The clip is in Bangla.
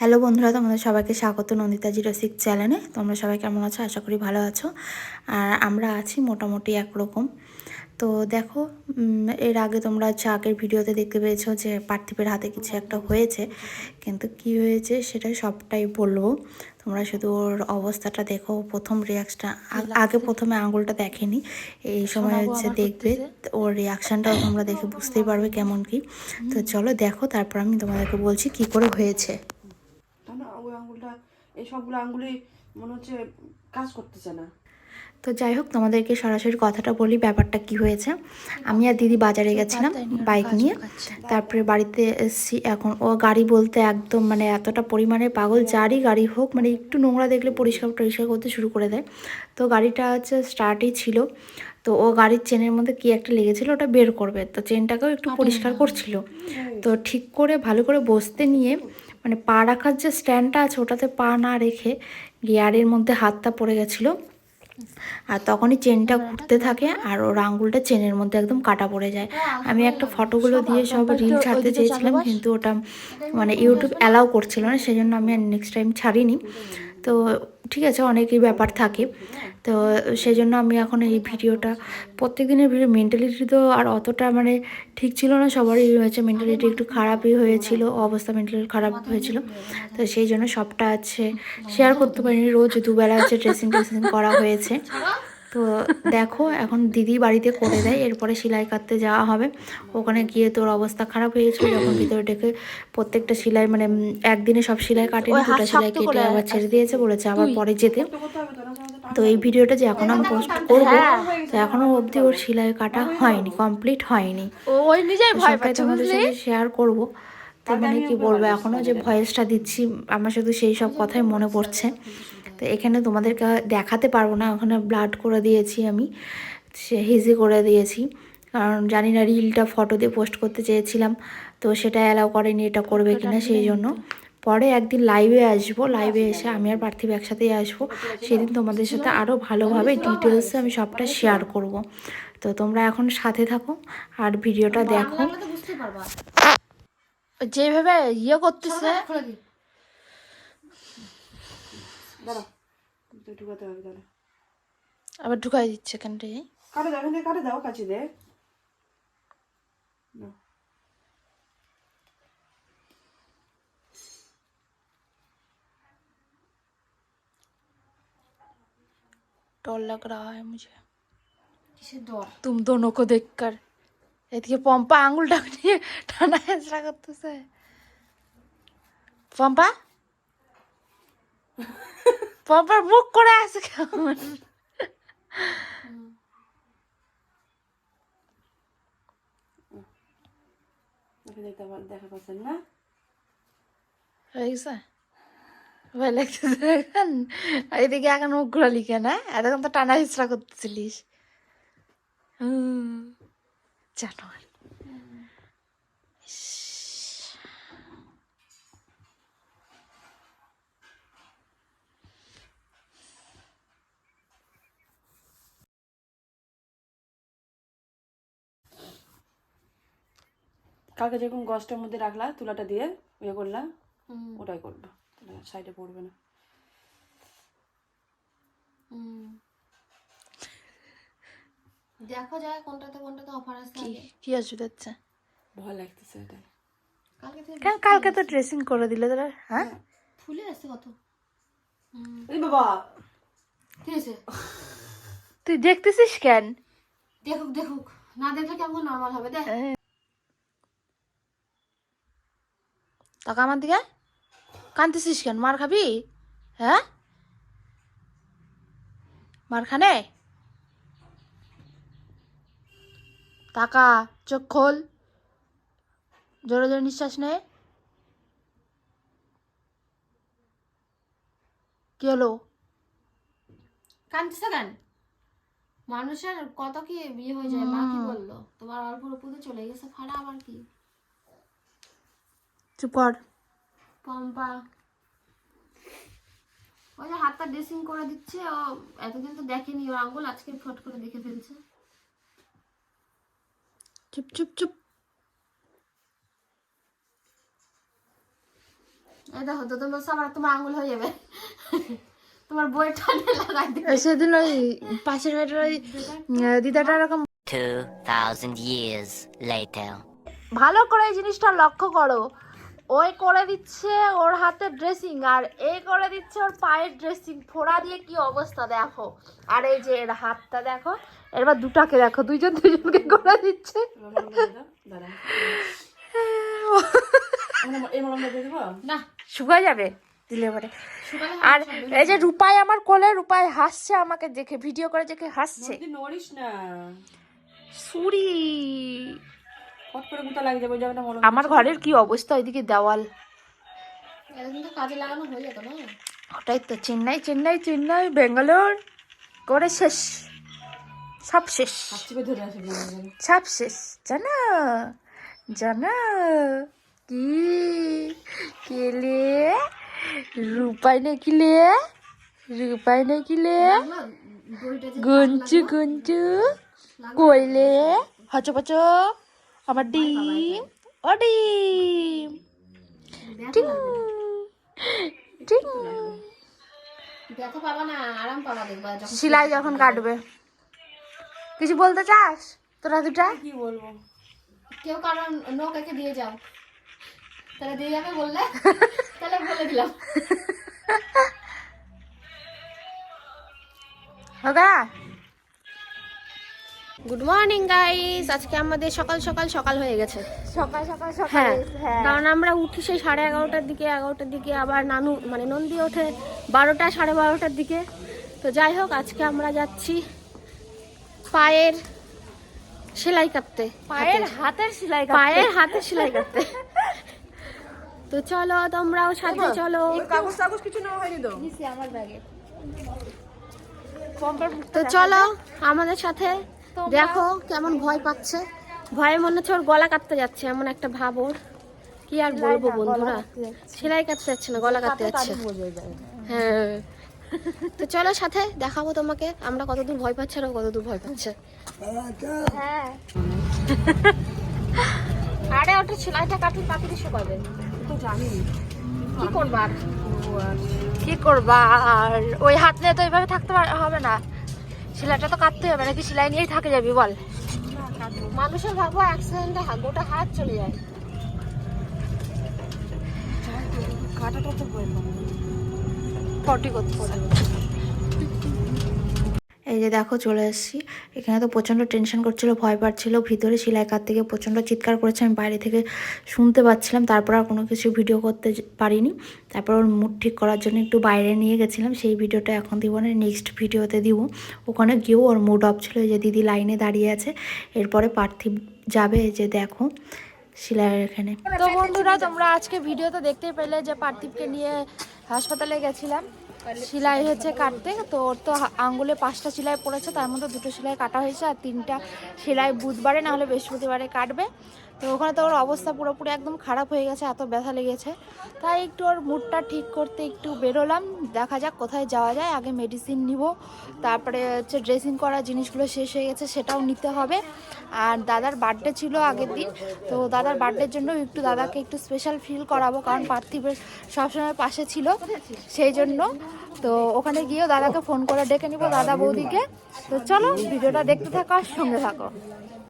হ্যালো বন্ধুরা তোমাদের সবাইকে স্বাগত নন্দিতা জিরো সিক্স চ্যানেলে তোমরা সবাই কেমন আছো? আশা করি ভালো আছো। আর আমরা আছি মোটামুটি একরকম। তো দেখো এর আগে তোমরা হচ্ছে আগের ভিডিওতে দেখতে পেয়েছ যে পার্থিবের হাতে কিছু একটা হয়েছে। কিন্তু কি হয়েছে সেটা সবটাই বলব। তোমরা শুধু ওর অবস্থাটা দেখো প্রথম রিয়াকশনটা আগে প্রথমে আঙুলটা দেখেনি। এই সময় হচ্ছে দেখবে ওর রিয়াকশনটাও তোমরা দেখে বুঝতেই পারবে কেমন কি। তো চলো দেখো তারপর আমি তোমাদেরকে বলছি কি করে হয়েছে। তা আঙ্গুলটা এই সবগুলো আঙ্গুলই মনে হচ্ছে কাজ করতেছে না। তো যাই হোক তোমাদেরকে সরাসরি কথাটা বলি ব্যাপারটা কি হয়েছে। আমি আর দিদি বাজারে গেছিলাম বাইক নিয়ে। তারপরে বাড়িতে এসেছি এখন। ও গাড়ি বলতে একদম মানে এতটা পরিমাণে পাগল যারই গাড়ি হোক মানে একটু নোংরা দেখলে পরিষ্কার টরিষ্কার করতে শুরু করে দেয়। তো গাড়িটা হচ্ছে স্টার্টই ছিল। তো ও গাড়ির চেনের মধ্যে কি একটা লেগেছিল ওটা বের করবে। তো চেনটাকেও একটু পরিষ্কার করছিল। তো ঠিক করে ভালো করে বসতে নিয়ে মানে পা রাখার যে স্ট্যান্ডটা আছে, ওটাতে পা না রেখে গিয়ারের মধ্যে হাতটা পড়ে গেছিল। আর তখনই চেনটা ঘুরতে থাকে আর ওর আঙুলটা চেনের মধ্যে একদম কাটা পড়ে যায়। আমি একটা ফটোগুলো দিয়ে সব রিল ছাড়তে চেয়েছিলাম, কিন্তু ওটা মানে ইউটিউব অ্যালাউ করছিল না সেই জন্য আমি আর নেক্সট টাইম ছাড়িনি। তো ঠিক আছে, অনেকই ব্যাপার থাকে। তো সেই জন্য আমি এখন এই ভিডিওটা প্রত্যেক দিনের ভিডিও মেন্টালিটি তো আর অতটা মানে ঠিক ছিল না, সবারই হয়েছে। মেন্টালিটি একটু খারাপই হয়েছিল, অবস্থা মেন্টালিটি খারাপ হয়েছিল। তো সেই জন্য সবটা আছে শেয়ার করতে পারিনি। রোজ দুবেলা হচ্ছে ড্রেসিং ট্রেসিং করা হয়েছে। তো দেখো এখন দিদি বাড়িতে করে দেয় এরপরে সেলাই কাটতে যাওয়া হবে। ওখানে গিয়ে তোর অবস্থা খারাপ হয়ে গেছিল যখন ভিতরে ডেকে প্রত্যেকটা সেলাই মানে একদিনে সব সেলাই কাটেনি দুটো সেলাই কেটে আবার ছেড়ে দিয়েছে বলেছে আবার পরে যেতে। তো এই ভিডিওটা যে এখন আমি পোস্ট করব তো এখনও অবধি ওর সেলাই কাটা হয়নি কমপ্লিট হয়নি। সবটাই তোমাদের সাথে শেয়ার করব। তো মানে কি বলব এখনও যে ভয়েসটা দিচ্ছি আমার শুধু সেই সব কথাই মনে পড়ছে। তো এখানে তোমাদেরকে দেখাতে পারব না। ওখানে ব্লাড করে দিয়েছি আমি। সে হিজি করে দিয়েছি। কারণ জানি না রিলটা ফটো দিয়ে পোস্ট করতে চেয়েছিলাম। তো সেটা অ্যালাউ করেনি এটা করবে কিনা সেই জন্য। পরে একদিন লাইভে আসব। লাইভে এসে আমি আর পার্থিব একসাথেই আসব। সেদিন তোমাদের সাথে আরও ভালোভাবে ডিটেলসে আমি সবটা শেয়ার করব। তো তোমরা এখন সাথে থাকো আর ভিডিওটা দেখো। যেভাবে ইয়ে করতেছে। দাঁড়া তুই ঢুকাতে হবে দাঁড়া আবার ঢুকাই দিচ্ছে কেনটাই কাটে দাও এখান থেকে কাটে দাও কাছে দে না डर लग रहा है मुझे কিসের ডর तुम दोनों को देखकर এদিকে পম্পা আঙুলটা নিয়ে টানা হেঁচড়া করতেছে পম্পা পম্পার মুখ করে আছে কেমন? দেখা পাচ্ছেন এখন এদিকে এখন মুখ ঘুরালি? এতক্ষণ তো টানা হিচড়া করতেছিলিস। হুম, কালকে যেরকম গছটার মধ্যে রাখলা তুলাটা দিয়ে ইয়ে করলা ওটাই করবে। সাইডে পড়বে না। দেখো যায় কোনটাতে কোনটাতে অফার আছে কি ওষুধ হচ্ছে ভয় লাগতেছে এটাই কালকে থেকে কালকে তো ড্রেসিং করে দিলে তোরা হ্যাঁ? ফুলে আসছে কত? এই বাবা! ঠিক আছে তুই দেখতেছিস কেন? দেখুক দেখুক। না দেখলে কেমন নর্মাল হবে? দেখ। টাকা আমার দিকে কানতেছিস কেন? মার খাবি? হ্যাঁ? মার খানে? টাকা চোখ খোল। জোরে জোরে নিঃশ্বাস নে। কি হলো? কাঁদছে কেন? মানুষের কত কি বিয়ে হয়ে যায় মা কি বলল? তোমার অল্প উপরে চলে গেছে খারাপ আবার কি? চুপ কর পম্পা। ওই যে হাতটা ড্রেসিং করে দিচ্ছে ও এতদিন তো দেখেনি ওর আঙ্গুল আজকে ফট করে দেখে ফেলছে। চুপ চুপ চুপ। এই দেখো তো তোমার সবার তোমার আঙুল হয়ে যাবে। তোমার বইয়ের টানে লাগাই দিবে। সেদিন ওই পাশের বাড়ির ওই দিদাটা এরকম 2,000 years later. ভালো করে এই জিনিসটা লক্ষ্য করো। ওই করে দিচ্ছে ওর হাতে ড্রেসিং আর এই করে দিচ্ছে ওর পায়ের ড্রেসিং ফোড়া দিয়ে কি অবস্থা দেখো। আর এই যে এর হাতটা দেখো এবার দুটাকে দেখো দুইজন দুইজনকে করে দিচ্ছে। না শুকায় যাবে। দিলে পরে। আর এই যে রূপাই আমার কোলে রূপাই হাসছে আমাকে দেখে ভিডিও করে দেখে হাসছে। যদি নড়িস না। সুরি। কত করে গুতা লাগে যাবে ওই জায়গাটা মলম আমার ঘরের কি অবস্থা? ওইদিকে দেওয়াল। কাজে লাগানো হয়ে যেত না? ওটাই তো চেন্নাই চেন্নাই চেন্নাই ব্যাঙ্গালোর করে শেষ। সব শেষ। সব শেষ। জানো? জানো? কি? কেলে? রূপাই নাকিলে রূপাই নাকিলে না, দড়িটা যে গুঞ্চু গুঞ্চু কইলে? হচ আমার ডিম ও ডিম। টিং টিং ব্যথা পাবা না আরাম পাবা দেখবা যখন সেলাই যখন কাটবে। কিছু বলতে চাস? তোরা দুটা? কি বলব? কেউ কারণ নৌকাকে দিয়ে যাও। তাহলে দিয়ে যাবে বললে? তাহলে বলে দিলাম। হোগা গুড মর্নিং গাইস আজকে আমাদের সকাল সকাল সকাল হয়ে গেছে। সকাল সকাল সকাল হ্যাঁ হ্যাঁ। কারণ আমরা উঠি সেই সাড়ে এগারোটার দিকে এগারোটার দিকে আবার নানু মানে নন্দী ওঠে বারোটা সাড়ে বারোটার দিকে। তো যাই হোক আজকে আমরা যাচ্ছি পায়ের সেলাই কাটতে। পায়ের হাতের। হাতের সেলাই পায়ের হাতে সেলাই করতে তো চলো তোমরাও সাথে চলো। কাগজ টাগজ কিছু নেওয়া হয়নি তো? আমার ব্যাগে তো চলো আমাদের সাথে দেখো কেমন ভয় পাচ্ছে। ভয়ে মনে হচ্ছে ওর গলা কাটতে যাচ্ছে এমন একটা ভাব ওর। কি আর বলব বন্ধুরা? সেলাই কাটতে যাচ্ছে না গলা কাটতে যাচ্ছে। হ্যাঁ। তো চলো সাথে দেখাবো তোমাকে আমরা কতদূর ভয় পাচ্ছি আর কতদূর ভয় পাচ্ছে। হ্যাঁ। আরে ওটা সেলাইটা কাটি কাটি দিশো কবে তো জানি। কি করবার? কি করবা আর ওই হাত নিয়ে তো এইভাবে থাকতে হবে না। সেলাইটা তো কাটতে হবে নাকি সেলাই নিয়েই থাকে যাবি বল। মানুষের ভাবো অ্যাক্সিডেন্টে গোটা হাত চলে যায়। কাটাটা তো পটি করতে। এই যে দেখো চলে এসেছি। এখানে তো প্রচণ্ড টেনশন করছিল, ভয় পাচ্ছিল, ভিতরে সেলাই কাট থেকে প্রচণ্ড চিৎকার করেছে আমি বাইরে থেকে শুনতে পাচ্ছিলাম, তারপর আর কোনো কিছু ভিডিও করতে পারিনি। তারপর ওর মুড ঠিক করার জন্য একটু বাইরে নিয়ে গেছিলাম, সেই ভিডিওটা এখন দিব না নেক্সট ভিডিওতে দিব। ওখানে গিয়েও ওর মুড অফ ছিল যে দিদি লাইনে দাঁড়িয়ে আছে, এরপরে পার্থিব যাবে যে দেখো সেলাইয়ের এখানে। তো বন্ধুরা, তোমরা আজকে ভিডিওতে দেখতেই পেলে যে পার্থিবকে নিয়ে হাসপাতালে গেছিলাম। সেলাই হচ্ছে কাটতে, তো ওর তো আঙ্গুলে পাঁচটা সেলাই পড়েছে, তার মধ্যে দুটো সেলাই কাটা হয়েছে আর তিনটা সেলাই বুধবারে না হলে বৃহস্পতিবারে কাটবে। তো ওখানে তো ওর অবস্থা পুরোপুরি একদম খারাপ হয়ে গেছে, এত ব্যথা লেগেছে। তাই একটু ওর মুডটা ঠিক করতে একটু বেরোলাম, দেখা যাক কোথায় যাওয়া যায়, আগে মেডিসিন নিব, তারপরে হচ্ছে ড্রেসিং করা জিনিসগুলো শেষ হয়ে গেছে, সেটাও নিতে হবে। আর দাদার বার্থডে ছিল আগের দিন, তো দাদার বার্থডের জন্য একটু দাদাকে একটু স্পেশাল ফিল করাবো, কারণ পার্থিবের সবসময় পাশে ছিল, সেই জন্য তো ওখানে গিয়েও দাদাকে ফোন করে ডেকে নিব দাদা বৌদিকে। তো চলো, ভিডিওটা দেখতে থাকো আর সঙ্গে থাকো।